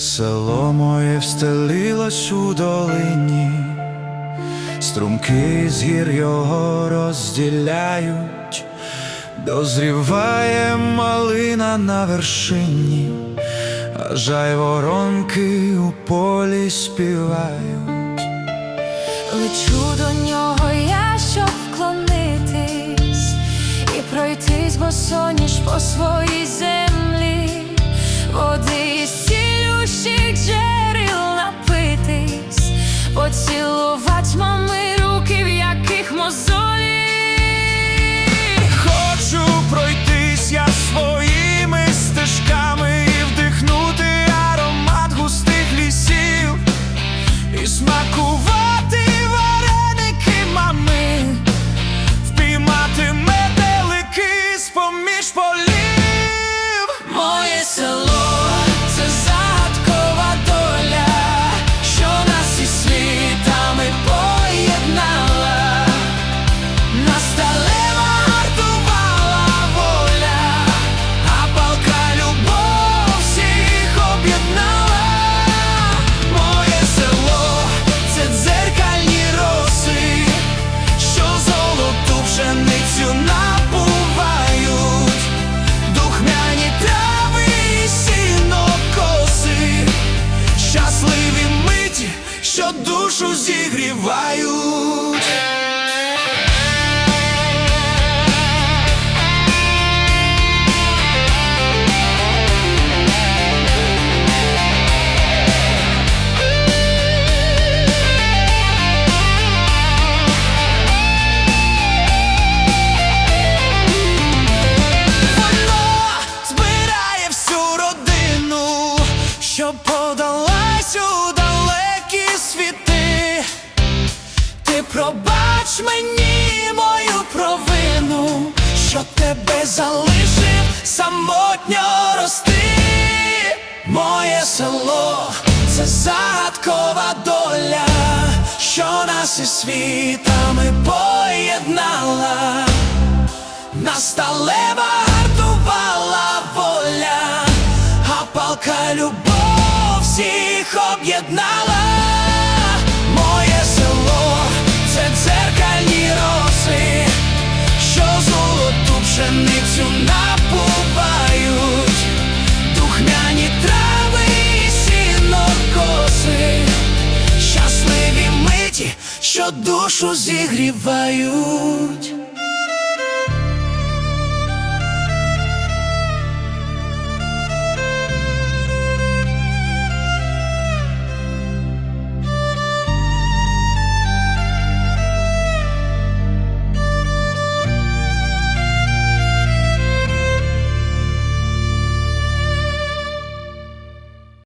село моє встелилось у долині, струмки з гір його розділяють, дозріває малина на вершині, а жайворонки у полі співають. Лечу до нього я, щоб вклонитись і пройтись босоніж по своїй поцілувать мами руки, в яких мозолі. Хочу пройтись я своїми стежками і вдихнути аромат густих лісів і смакувати душу пробач мені мою провину, що тебе залишив самотньо рости. Моє село це загадкова доля, що нас із світами поєднала. Нас сталева гартувала воля, а палка любов всіх об'єднала. Що душу зігрівають.